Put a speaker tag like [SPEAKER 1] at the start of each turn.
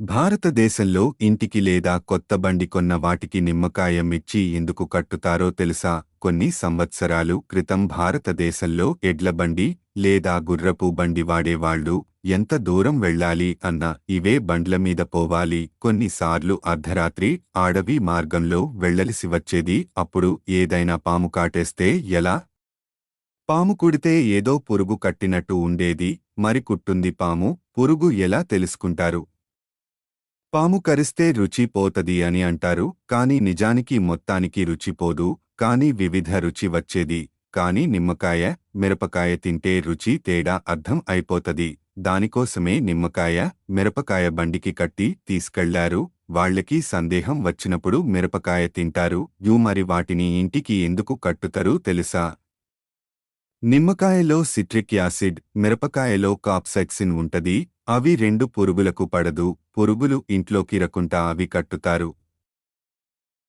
[SPEAKER 1] భారతదేశంలో ఇంటికి లేదా కొత్త బండి కొన్న వాటికి నిమ్మకాయ మిర్చి ఎందుకు కట్టుతారో తెలుసా? కొన్ని సంవత్సరాలు క్రితం భారతదేశంలో ఎడ్ల బండి లేదా గుర్రపు బండి వాడేవాళ్ళు ఎంత దూరం వెళ్ళాలి అన్న ఇవే బండ్ల మీద పోవాలి. కొన్నిసార్లు అర్ధరాత్రి అడవి మార్గంలో వెళ్ళలిసి వచ్చేది. అప్పుడు ఏదైనా పాము కాటేస్తే ఎలా? పాము కుడితే ఏదో పురుగు కట్టినట్టు ఉండేది. మరి కుట్టుంది పాము. పురుగు ఎలా తెలుసుకుంటారు? పాము కరిస్తే రుచి పోతది అని అంటారు కాని నిజానికి మొత్తానికి రుచి పోదు కాని వివిధ రుచి వచ్చేది కాని నిమ్మకాయ మిరపకాయ తింటే రుచి తేడా అర్థం అయిపోతది. దానికోసమే నిమ్మకాయ మిరపకాయ బండికి కట్టి తీసుకెళ్ళారు వాళ్ళకి సందేహం వచ్చినప్పుడు మిరపకాయ తింటారు. యూ మరి వాటిని ఇంటికి ఎందుకు కట్టుతరు తెలుసా? నిమ్మకాయలో సిట్రిక్ యాసిడ్ మిరపకాయలో కాప్సెక్సిన్ ఉంటది అవి రెండు పురుగులకు పడదు పురుగులు ఇంట్లోకి రకుంటా అవి కట్టుతారు.